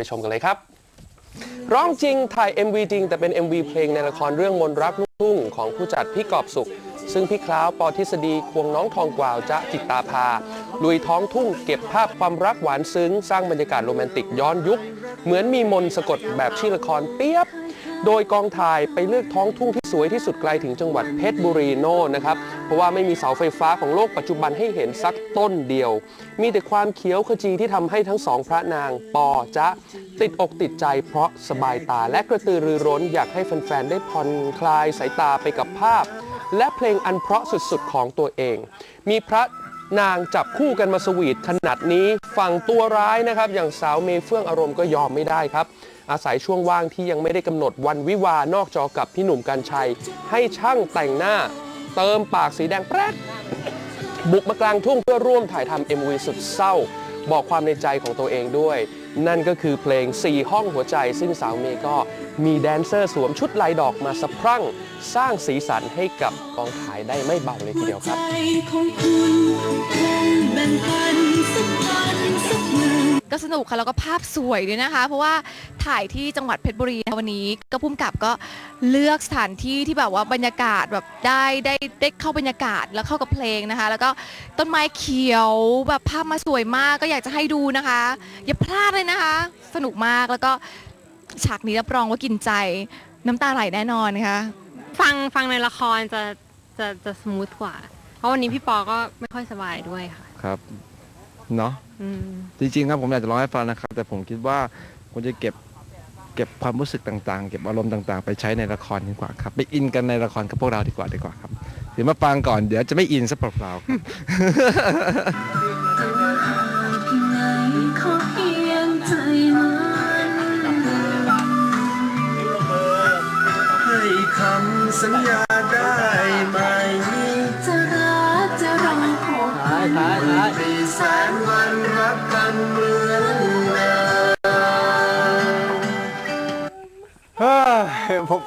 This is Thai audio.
ไปชมกันเลยครับ ร้องจริงถ่าย MV จริง แต่เป็น MV เพลงในละครเรื่องมนรักลูกทุ่งของผู้จัดพี่กอบสุข ซึ่งพี่คล้าวปอทฤษฎีควงน้องทองกวาวจะจิตตาภา ลุยท้องทุ่งเก็บภาพความรักหวานซึ้ง สร้างบรรยากาศโรแมนติกย้อนยุค เหมือนมีมนสะกดแบบชื่อละครเปียบ โดยกองถ่ายไปเลือกท้องทุ่งที่สวยที่สุดไกลถึงจังหวัดเพชรบุรีโน่นนะครับ เพราะว่าไม่มีเสาไฟฟ้าของโลกปัจจุบันให้เห็นสักต้นเดียว มีแต่ความเขียวขจีที่ทำให้ทั้งสองพระนางปอจ๊ะติดอกติดใจเพราะสบายตาและกระตือรือร้นอยากให้แฟนๆได้ผ่อนคลายสายตาไปกับภาพและเพลงอันเพราะสุดๆของตัวเอง มีพระ นางจับคู่กันมาสวีทขนาดนี้ฝั่งตัวร้ายนะครับ อย่างสาวเมเฟื่องอารมณ์ก็ยอมไม่ได้ครับ อาศัยช่วงว่างที่ยังไม่ได้กำหนดวันวิวา นอกจอกับพี่หนุ่มกัญชัย ให้ช่างแต่งหน้า เติมปากสีแดงแปรดบุกมากลางทุ่งเพื่อร่วมถ่ายทำ MV สุดเศร้า บอกความในใจของตัวเองด้วย นั่นก็คือเพลง 4 ห้องหัวใจ ซึ่งสาวเมย์ก็มีแดนเซอร์สวมชุดลายดอกมาสะพรั่ง สร้างสีสันให้กับกองถ่ายได้ไม่เบาเลยทีเดียวครับ ก็สนุกค่ะแล้วก็ภาพสวยด้วยนะคะ เพราะว่าถ่ายที่จังหวัดเพชรบุรีวันนี้ก็พุ่มกับก็เลือกสถานที่ที่แบบว่าบรรยากาศแบบได้ได้ได้เข้าบรรยากาศแล้วเข้ากับเพลงนะคะ แล้วก็ต้นไม้เขียวแบบภาพมาสวยมากก็อยากจะให้ดูนะคะ อย่าพลาดเลยนะคะ สนุกมากแล้วก็ฉากนี้รับรองว่ากินใจน้ำตาไหลแน่นอนนะคะฟังฟังในละครจะจะจะสมูทกว่า เพราะวันนี้พี่ปอก็ไม่ค่อยสบายด้วยค่ะ ครับ เนาะอืมจริงๆครับผมอยากจะร้องให้ฟังนะครับ แต่ผมคิดว่าผมจะเก็บเก็บความรู้สึกต่างๆ เก็บอารมณ์ต่างๆ ไปใช้ในละครดีกว่าครับ ไปอินกันในละครกับพวกเราดีกว่าดีกว่าครับเดี๋ยวมาฟังก่อนเดี๋ยวจะไม่อินซะเปล่าๆครับไหนขอเพียงใจมันให้คำสัญญา ปีแสนวันรักกันเหมือนเดิม เฮ้ยผม